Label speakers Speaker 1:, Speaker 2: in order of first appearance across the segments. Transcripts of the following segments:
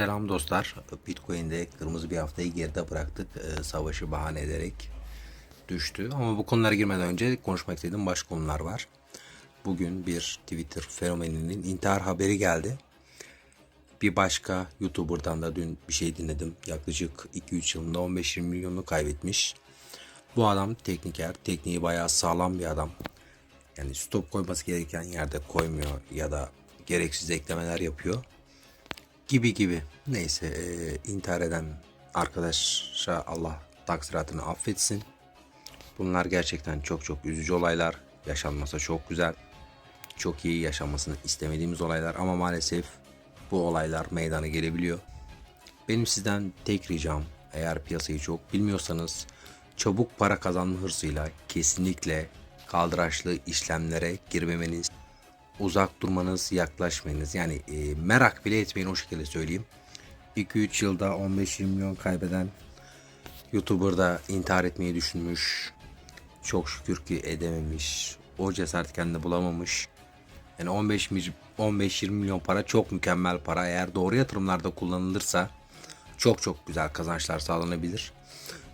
Speaker 1: Selam dostlar. Bitcoin'de kırmızı bir haftayı geride bıraktık. Ee, savaşı bahane ederek düştü. Ama bu konulara girmeden önce konuşmak istediğim başka konular var. Bugün bir Twitter fenomeninin intihar haberi geldi. Bir başka YouTuber'dan da dün bir şey dinledim. Yaklaşık 2-3 yılında 15-20 milyonunu kaybetmiş. Bu adam tekniker. Tekniği bayağı sağlam bir adam. Yani stop koyması gereken yerde koymuyor ya da gereksiz eklemeler yapıyor gibi gibi. Neyse e, intihar eden arkadaşa Allah taksiratını affetsin. Bunlar gerçekten çok çok üzücü olaylar. Yaşanmasa çok güzel. Çok iyi yaşanmasını istemediğimiz olaylar ama maalesef bu olaylar meydana gelebiliyor. Benim sizden tek ricam eğer piyasayı çok bilmiyorsanız çabuk para kazanma hırsıyla kesinlikle kaldıraçlı işlemlere girmemeniz uzak durmanız, yaklaşmayınız. Yani e, merak bile etmeyin o şekilde söyleyeyim. 2-3 yılda 15-20 milyon kaybeden YouTuber da intihar etmeyi düşünmüş. Çok şükür ki edememiş. O cesaret kendine bulamamış. Yani 15 mi- 15-20 milyon para çok mükemmel para. Eğer doğru yatırımlarda kullanılırsa çok çok güzel kazançlar sağlanabilir.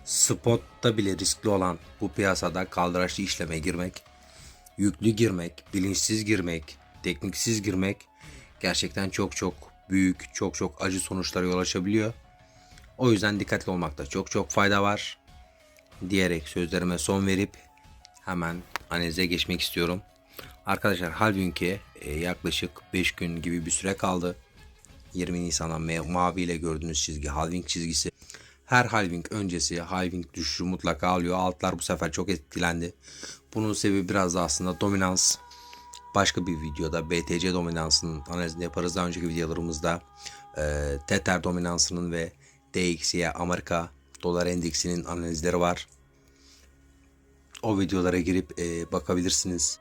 Speaker 1: Spotta bile riskli olan bu piyasada kaldıraçlı işleme girmek yüklü girmek, bilinçsiz girmek, tekniksiz girmek gerçekten çok çok büyük, çok çok acı sonuçlara yol açabiliyor. O yüzden dikkatli olmakta çok çok fayda var diyerek sözlerime son verip hemen analize geçmek istiyorum. Arkadaşlar halbuki e, yaklaşık 5 gün gibi bir süre kaldı. 20 Nisan'dan ma- mavi ile gördüğünüz çizgi halving çizgisi. Her halving öncesi halving düşüşü mutlaka alıyor. Altlar bu sefer çok etkilendi. Bunun sebebi biraz da aslında dominans. Başka bir videoda BTC dominansının analizini yaparız. Daha önceki videolarımızda e, Tether dominansının ve DXY Amerika dolar endeksinin analizleri var. O videolara girip e, bakabilirsiniz.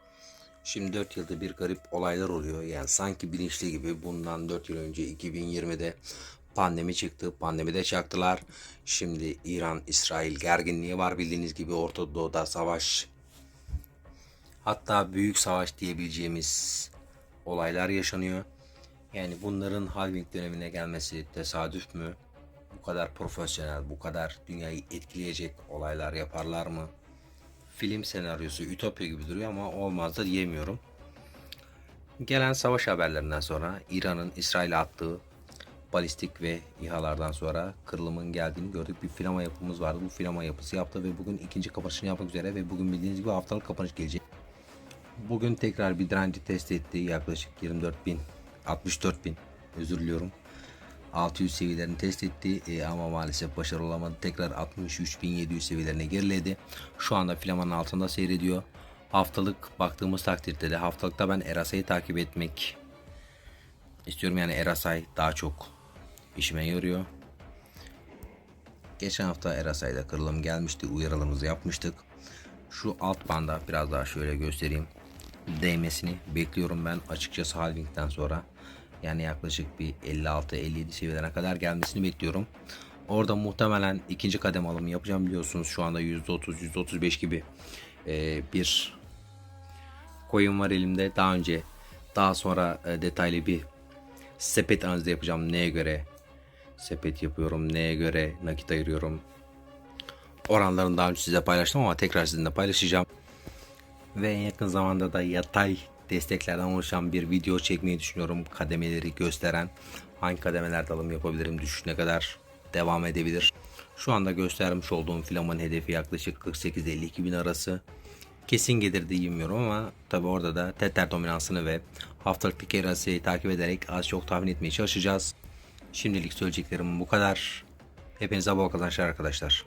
Speaker 1: Şimdi 4 yılda bir garip olaylar oluyor. Yani sanki bilinçli gibi bundan 4 yıl önce 2020'de pandemi çıktı. Pandemide çaktılar. Şimdi İran-İsrail gerginliği var bildiğiniz gibi Orta Doğu'da savaş. Hatta büyük savaş diyebileceğimiz olaylar yaşanıyor. Yani bunların halving dönemine gelmesi tesadüf mü? Bu kadar profesyonel, bu kadar dünyayı etkileyecek olaylar yaparlar mı? Film senaryosu ütopya gibi duruyor ama olmaz da diyemiyorum. Gelen savaş haberlerinden sonra İran'ın İsrail'e attığı balistik ve İHA'lardan sonra kırılımın geldiğini gördük. Bir filama yapımız vardı. Bu filama yapısı yaptı ve bugün ikinci kapanışını yapmak üzere ve bugün bildiğiniz gibi haftalık kapanış gelecek. Bugün tekrar bir direnci test etti. Yaklaşık 24 bin, 64 bin özür diliyorum. 600 seviyelerini test etti e, ama maalesef başarılı olamadı. Tekrar 63.700 seviyelerine geriledi. Şu anda filamanın altında seyrediyor. Haftalık baktığımız takdirde de haftalıkta ben Erasa'yı takip etmek istiyorum. Yani Erasay daha çok işime yarıyor. Geçen hafta Erasay'da kırılım gelmişti. Uyarılarımızı yapmıştık. Şu alt banda biraz daha şöyle göstereyim. Değmesini bekliyorum ben açıkçası halvingden sonra. Yani yaklaşık bir 56-57 seviyelerine kadar gelmesini bekliyorum. Orada muhtemelen ikinci kadem alımı yapacağım biliyorsunuz. Şu anda %30-%35 gibi e, bir coin var elimde. Daha önce daha sonra e, detaylı bir sepet analizi yapacağım. Neye göre sepet yapıyorum, neye göre nakit ayırıyorum. Oranlarını daha önce size paylaştım ama tekrar sizinle paylaşacağım. Ve en yakın zamanda da yatay desteklerden oluşan bir video çekmeyi düşünüyorum. Kademeleri gösteren hangi kademelerde alım yapabilirim, düşüş ne kadar devam edebilir. Şu anda göstermiş olduğum filamanın hedefi yaklaşık 48-52 bin arası. Kesin gelir diyemiyorum ama tabi orada da Tether dominansını ve haftalık dikey takip ederek az çok tahmin etmeye çalışacağız. Şimdilik söyleyeceklerim bu kadar. Hepinize bol kazançlar arkadaşlar.